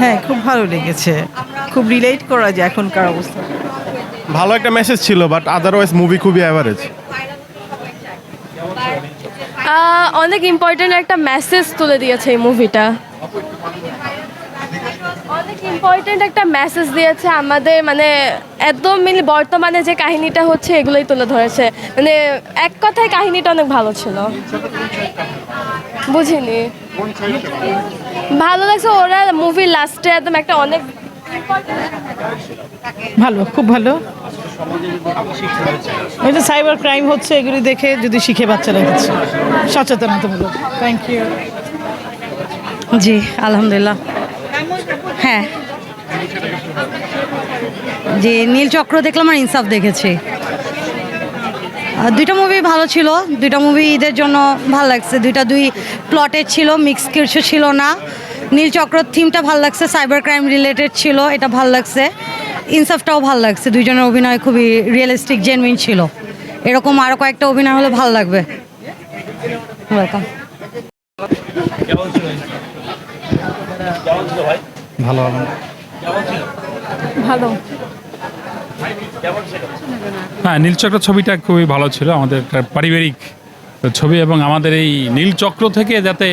হ্যাঁ খুব ভালো লেগেছে। খুব রিলেট করা যায় এখনকার অবস্থা। ভালো একটা মেসেজ ছিল বাট আদারওয়াইজ মুভি খুবই অ্যাভারেজ অনেক ইম্পর্টেন্ট একটা মেসেজ তুলে দিয়েছে এই মুভিটা অনেক ইম্পর্টেন্ট একটা মেসেজ দিয়েছে আমাদের মানে একদম মিল বর্তমানে যে কাহিনীটা হচ্ছে এগুলোই তুলে ধরেছে। মানে এক কথায় কাহিনীটা অনেক ভালো ছিল। বুঝিনি। ভালো লাগছে ওরা মুভির লাস্টে একদম একটা অনেক ভালো খুব ভালো। এটা সাইবার ক্রাইম হচ্ছে এগুলি দেখে যদি শিখে বাচ্চারা কিছু সচেতনতামূলক। থ্যাংক ইউ জি আলহামদুলিল্লাহ। হ্যাঁ। জি নীল চক্র দেখলাম আর ইনসাফ দেখেছি। দুইটা মুভি ভালো ছিল। দুইটা মুভি ঈদের জন্য ভালো লাগছে। দুইটা দুই প্লটের ছিল মিক্স কিছু ছিল না। নীল চক্র থিমটা ভালো লাগছে সাইবার ক্রাইম রিলেটেড ছিল এটা ভালো লাগছে। ইনসাফটাও ভালো লাগছে। দুইজনের অভিনয় খুবই রিয়েলিস্টিক জেনুইন ছিল। এরকম আরও কয়েকটা অভিনয় হলে ভালো লাগবে। ওয়েলকাম ভালো। ভালো। হ্যাঁ নীলচক্র ছবিটা খুবই ভালো ছিল, আমাদের একটা পারিবারিক ছবি এবং আমাদের এই নীলচক্র থেকে যাতে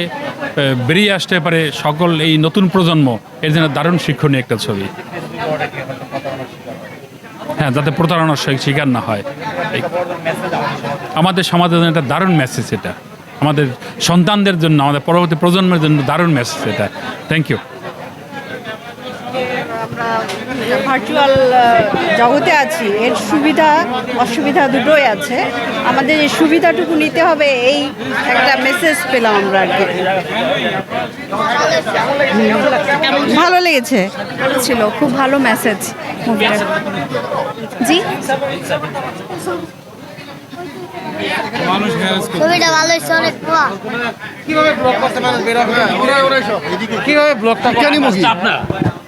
বেরিয়ে আসতে পারে সকল এই নতুন প্রজন্ম, এর জন্য দারুণ শিক্ষণীয় একটা ছবি। হ্যাঁ যাতে প্রতারণার শিকার না হয়। আমাদের সমাজের জন্য একটা দারুণ মেসেজ এটা। আমাদের সন্তানদের জন্য, আমাদের পরবর্তী প্রজন্মের জন্য দারুণ মেসেজ এটা। থ্যাংক ইউ ভার্চুয়াল জগতে আছি। এর সুবিধা অসুবিধা দুটোই আছে। আমাদের এই সুবিধাটুকু নিতে হবে এই একটা মেসেজ পেলাম আমরা আর কি। ভালো লেগেছে? ছিল খুব ভালো মেসেজ জি? ছবিটা ভালো হয়েছে অনেক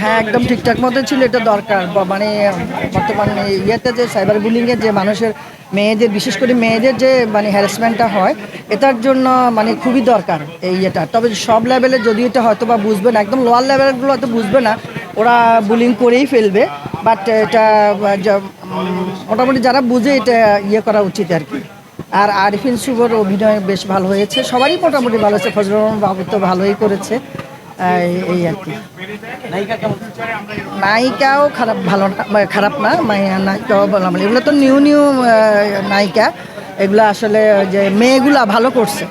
হ্যাঁ একদম ঠিকঠাক মতো ছিল এটা দরকার। মানে বর্তমানে ইয়েতে যে সাইবার বুলিংয়ের যে মানুষের মেয়েদের বিশেষ করে মেয়েদের যে মানে হ্যারাসমেন্টটা হয় এটার জন্য মানে খুবই দরকার এই ইয়েটা। তবে সব লেভেলে যদি এটা হয়তো বা বুঝবে না একদম লোয়ার লেভেলগুলো হয়তো বুঝবে না ওরা বুলিং করেই ফেলবে বাট এটা মোটামুটি যারা বুঝে এটা ইয়ে করা উচিত আর কি। আর আরিফিন শুভর অভিনয় বেশ ভালো হয়েছে। সবারই মোটামুটি ভালো হয়েছে। ফজলুর রহমান বাবু তো ভালোই করেছে। এই- আর কি। নায়িকাও খারাপ ভালো না খারাপ না নায়িকাও বললাম এগুলো তো নিউ নিউ নায়িকা। এগুলো আসলে যে মেয়েগুলা ভালো করছে।